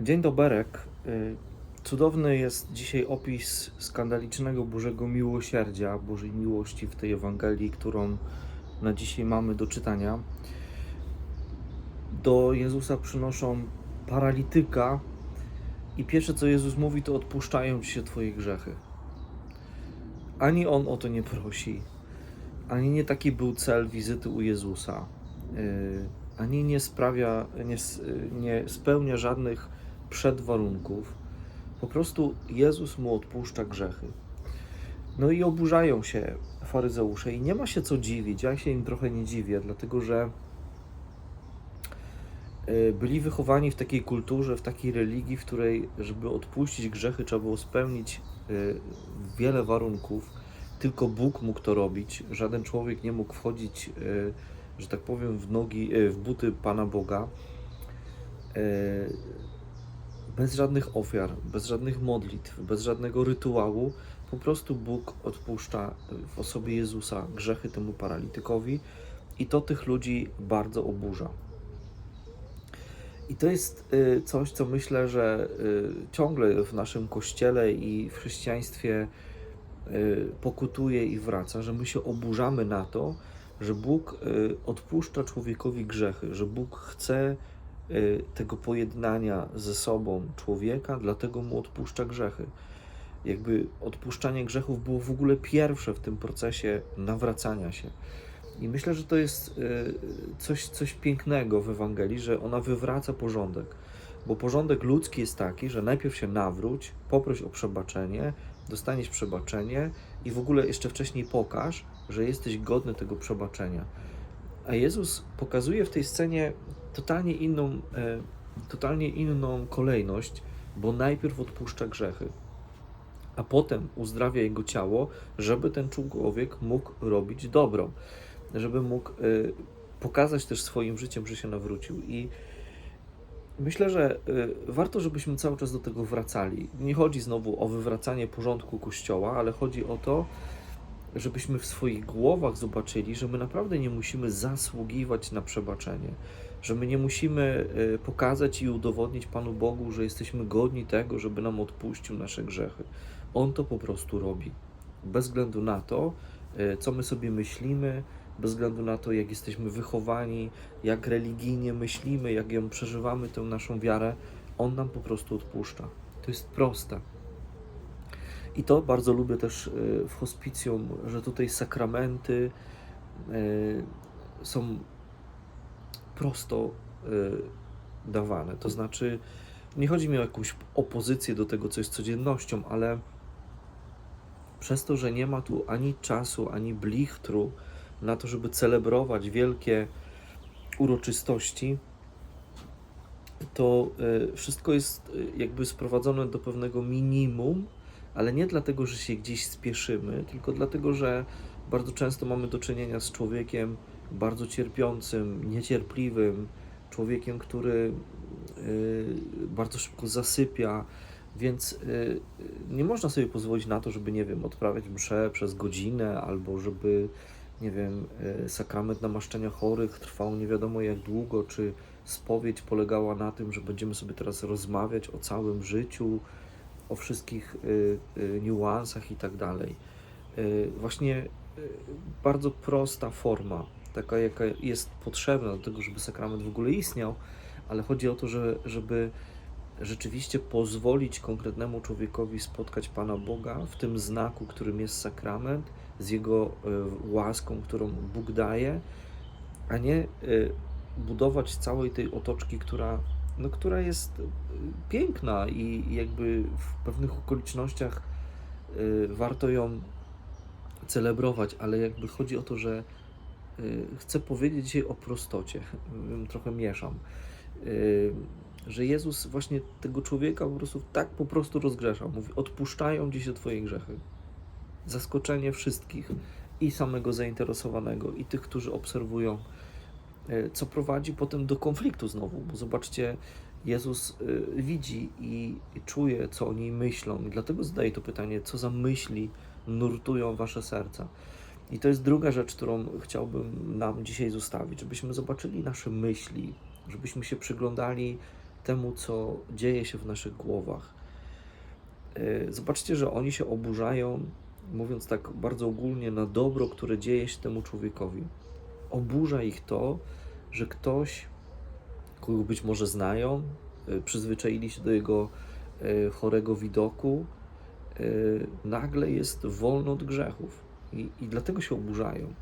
Dzień doberek. Y, Cudowny jest dzisiaj opis skandalicznego Bożego miłosierdzia, Bożej miłości w tej Ewangelii, którą na dzisiaj mamy do czytania. Do Jezusa przynoszą paralityka i pierwsze co Jezus mówi to odpuszczają ci się twoje grzechy. Ani on o to nie prosi, ani nie taki był cel wizyty u Jezusa, y, ani nie sprawia, nie, s- nie spełnia żadnych przedwarunków. Po prostu Jezus mu odpuszcza grzechy. No i oburzają się faryzeusze i nie ma się co dziwić. Ja się im trochę nie dziwię, dlatego że y, byli wychowani w takiej kulturze, w takiej religii, w której, żeby odpuścić grzechy, trzeba było spełnić y, wiele warunków. Tylko Bóg mógł to robić. Żaden człowiek nie mógł wchodzić, y, że tak powiem, w nogi, w buty Pana Boga. Y, bez żadnych ofiar, bez żadnych modlitw, bez żadnego rytuału, po prostu Bóg odpuszcza w osobie Jezusa grzechy temu paralitykowi i to tych ludzi bardzo oburza. I to jest y, coś, co myślę, że y, ciągle w naszym kościele i w chrześcijaństwie y, pokutuje i wraca, że my się oburzamy na to, że Bóg y, odpuszcza człowiekowi grzechy, że Bóg chce y, tego pojednania ze sobą człowieka, dlatego mu odpuszcza grzechy. Jakby odpuszczanie grzechów było w ogóle pierwsze w tym procesie nawracania się. I myślę, że to jest y, coś, coś pięknego w Ewangelii, że ona wywraca porządek. Bo porządek ludzki jest taki, że najpierw się nawróć, poproś o przebaczenie, dostaniesz przebaczenie i w ogóle jeszcze wcześniej pokaż, że jesteś godny tego przebaczenia. A Jezus pokazuje w tej scenie totalnie inną, e, totalnie inną kolejność, bo najpierw odpuszcza grzechy, a potem uzdrawia jego ciało, żeby ten człowiek mógł robić dobro, żeby mógł e, pokazać też swoim życiem, że się nawrócił. I myślę, że e, warto, żebyśmy cały czas do tego wracali. Nie chodzi znowu o wywracanie porządku kościoła, ale chodzi o to, żebyśmy w swoich głowach zobaczyli, że my naprawdę nie musimy zasługiwać na przebaczenie, że my nie musimy e, pokazać i udowodnić Panu Bogu, że jesteśmy godni tego, żeby nam odpuścił nasze grzechy. On to po prostu robi. Bez względu na to, e, co my sobie myślimy, bez względu na to, jak jesteśmy wychowani, jak religijnie myślimy, jak ją przeżywamy, tę naszą wiarę, On nam po prostu odpuszcza. To jest proste. I to bardzo lubię też y, w hospicjum, że tutaj sakramenty są prosto y, dawane. To znaczy, nie chodzi mi o jakąś opozycję do tego, co jest codziennością, ale przez to, że nie ma tu ani czasu, ani blichtru na to, żeby celebrować wielkie uroczystości, to y, wszystko jest y, jakby sprowadzone do pewnego minimum, ale nie dlatego, że się gdzieś spieszymy, tylko dlatego, że bardzo często mamy do czynienia z człowiekiem bardzo cierpiącym, niecierpliwym, człowiekiem, który y, bardzo szybko zasypia, więc y, nie można sobie pozwolić na to, żeby, nie wiem, odprawiać mszę przez godzinę albo żeby, nie wiem, y, sakrament namaszczenia chorych trwał nie wiadomo jak długo, czy spowiedź polegała na tym, że będziemy sobie teraz rozmawiać o całym życiu, o wszystkich niuansach i tak dalej. Właśnie bardzo prosta forma, taka jaka jest potrzebna do tego, żeby sakrament w ogóle istniał, ale chodzi o to, że, żeby rzeczywiście pozwolić konkretnemu człowiekowi spotkać Pana Boga w tym znaku, którym jest sakrament, z Jego y, łaską, którą Bóg daje, a nie y, budować całej tej otoczki, która, no, która jest y, piękna i jakby w pewnych okolicznościach warto ją celebrować, ale jakby chodzi o to, że chcę powiedzieć dzisiaj o prostocie, trochę mieszam, y, że Jezus właśnie tego człowieka po prostu tak po prostu rozgrzeszał. Mówi, odpuszczają się Twoje grzechy. Zaskoczenie wszystkich i samego zainteresowanego, i tych, którzy obserwują, y, co prowadzi potem do konfliktu znowu, bo zobaczcie, Jezus y, widzi i, i czuje, co oni myślą, i dlatego zadaje to pytanie, co za myśli nurtują wasze serca. I to jest druga rzecz, którą chciałbym nam dzisiaj zostawić, żebyśmy zobaczyli nasze myśli, żebyśmy się przyglądali temu, co dzieje się w naszych głowach. E, Zobaczcie, że oni się oburzają, mówiąc tak bardzo ogólnie, na dobro, które dzieje się temu człowiekowi. Oburza ich to, że ktoś, kogo być może znają, e, przyzwyczaili się do jego e, chorego widoku, nagle jest wolny od grzechów i, i dlatego się oburzają.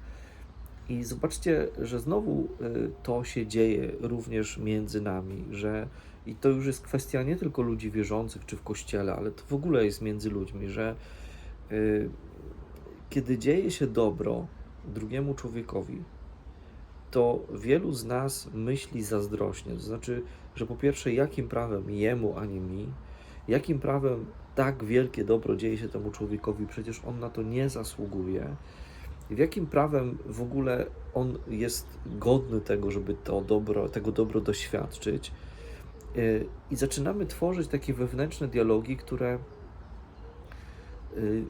I zobaczcie, że znowu y, to się dzieje również między nami, że i to już jest kwestia nie tylko ludzi wierzących czy w kościele, ale to w ogóle jest między ludźmi, że y, kiedy dzieje się dobro drugiemu człowiekowi, to wielu z nas myśli zazdrośnie. To znaczy, że po pierwsze, jakim prawem jemu, a nie mi, jakim prawem tak wielkie dobro dzieje się temu człowiekowi, przecież on na to nie zasługuje. W jakim prawem w ogóle on jest godny tego, żeby to dobro, tego dobro doświadczyć? Yy, I zaczynamy tworzyć takie wewnętrzne dialogi, które yy,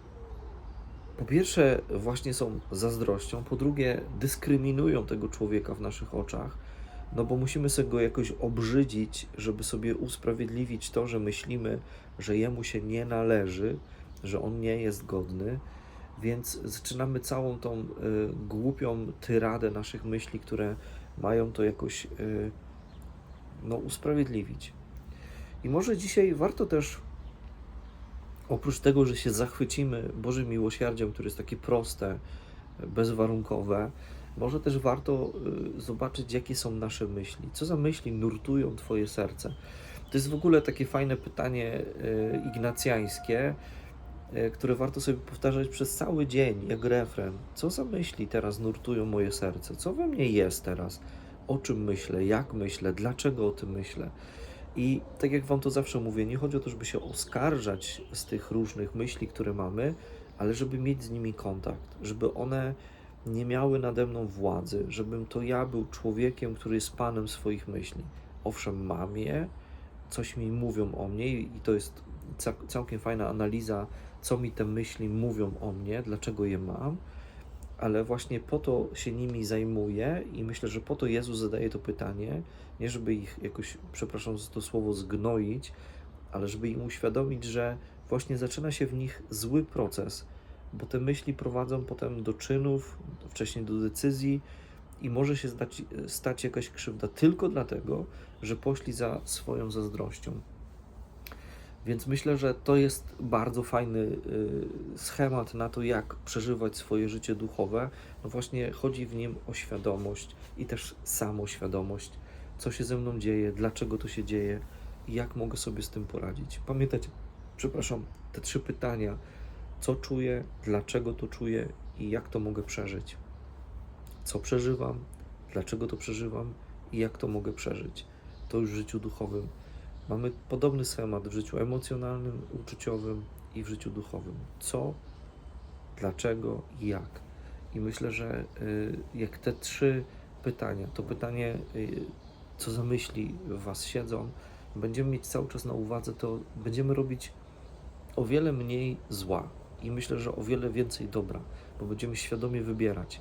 po pierwsze właśnie są zazdrością, po drugie dyskryminują tego człowieka w naszych oczach, no bo musimy sobie go jakoś obrzydzić, żeby sobie usprawiedliwić to, że myślimy, że jemu się nie należy, że on nie jest godny. Więc zaczynamy całą tą y, głupią tyradę naszych myśli, które mają to jakoś y, no, usprawiedliwić. I może dzisiaj warto też, oprócz tego, że się zachwycimy Bożym miłosierdziem, które jest takie proste, bezwarunkowe, może też warto y, zobaczyć, jakie są nasze myśli. Co za myśli nurtują Twoje serce? To jest w ogóle takie fajne pytanie y, ignacjańskie, y, które warto sobie powtarzać przez cały dzień, jak refren. Co za myśli teraz nurtują moje serce? Co we mnie jest teraz? O czym myślę? Jak myślę? Dlaczego o tym myślę? I tak jak Wam to zawsze mówię, nie chodzi o to, żeby się oskarżać z tych różnych myśli, które mamy, ale żeby mieć z nimi kontakt, żeby one nie miały nade mną władzy, żebym to ja był człowiekiem, który jest panem swoich myśli. Owszem, mam je, coś mi mówią o mnie i to jest ca- całkiem fajna analiza, co mi te myśli mówią o mnie, dlaczego je mam, ale właśnie po to się nimi zajmuję i myślę, że po to Jezus zadaje to pytanie, nie żeby ich jakoś, przepraszam za to słowo, zgnoić, ale żeby im uświadomić, że właśnie zaczyna się w nich zły proces, bo te myśli prowadzą potem do czynów, wcześniej do decyzji i może się stać, stać jakaś krzywda tylko dlatego, że poszli za swoją zazdrością. Więc myślę, że to jest bardzo fajny y, schemat na to, jak przeżywać swoje życie duchowe. No właśnie chodzi w nim o świadomość i też samoświadomość, co się ze mną dzieje, dlaczego to się dzieje i jak mogę sobie z tym poradzić. Pamiętajcie, przepraszam, te trzy pytania: co czuję, dlaczego to czuję i jak to mogę przeżyć. Co przeżywam, dlaczego to przeżywam i jak to mogę przeżyć. To już w życiu duchowym. Mamy podobny schemat w życiu emocjonalnym, uczuciowym i w życiu duchowym. Co, dlaczego i jak. I myślę, że y, jak te trzy pytania, to pytanie, y, co za myśli w Was siedzą, będziemy mieć cały czas na uwadze, to będziemy robić o wiele mniej zła i myślę, że o wiele więcej dobra, bo będziemy świadomie wybierać.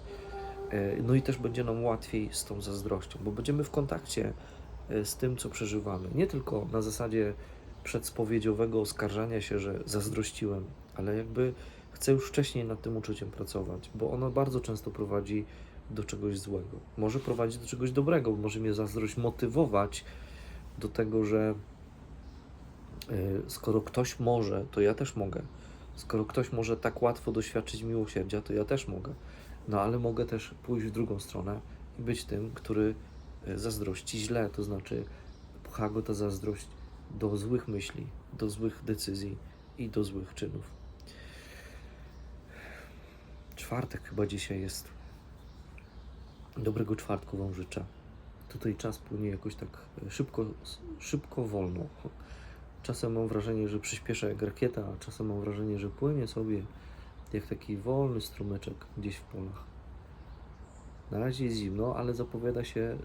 Y, No i też będzie nam łatwiej z tą zazdrością, bo będziemy w kontakcie e, z tym, co przeżywamy. Nie tylko na zasadzie przedspowiedziowego oskarżania się, że zazdrościłem, ale jakby chcę już wcześniej nad tym uczuciem pracować, bo ono bardzo często prowadzi do czegoś złego. Może prowadzić do czegoś dobrego, bo może mnie zazdrość motywować do tego, że e, skoro ktoś może, to ja też mogę. Skoro ktoś może tak łatwo doświadczyć miłosierdzia, to ja też mogę. No ale mogę też pójść w drugą stronę i być tym, który e, zazdrości źle, to znaczy pcha go ta zazdrość do złych myśli, do złych decyzji i do złych czynów. Czwartek chyba dzisiaj jest. Dobrego czwartku Wam życzę. Tutaj czas płynie jakoś tak e, szybko, szybko, wolno. Czasem mam wrażenie, że przyspiesza jak rakieta, a czasem mam wrażenie, że płynie sobie jak taki wolny strumyczek gdzieś w polach. Na razie jest zimno, ale zapowiada się,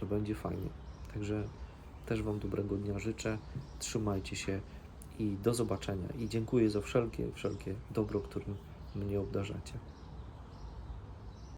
że będzie fajnie. Także też Wam dobrego dnia życzę. Trzymajcie się i do zobaczenia. I dziękuję za wszelkie, wszelkie dobro, którym mnie obdarzacie.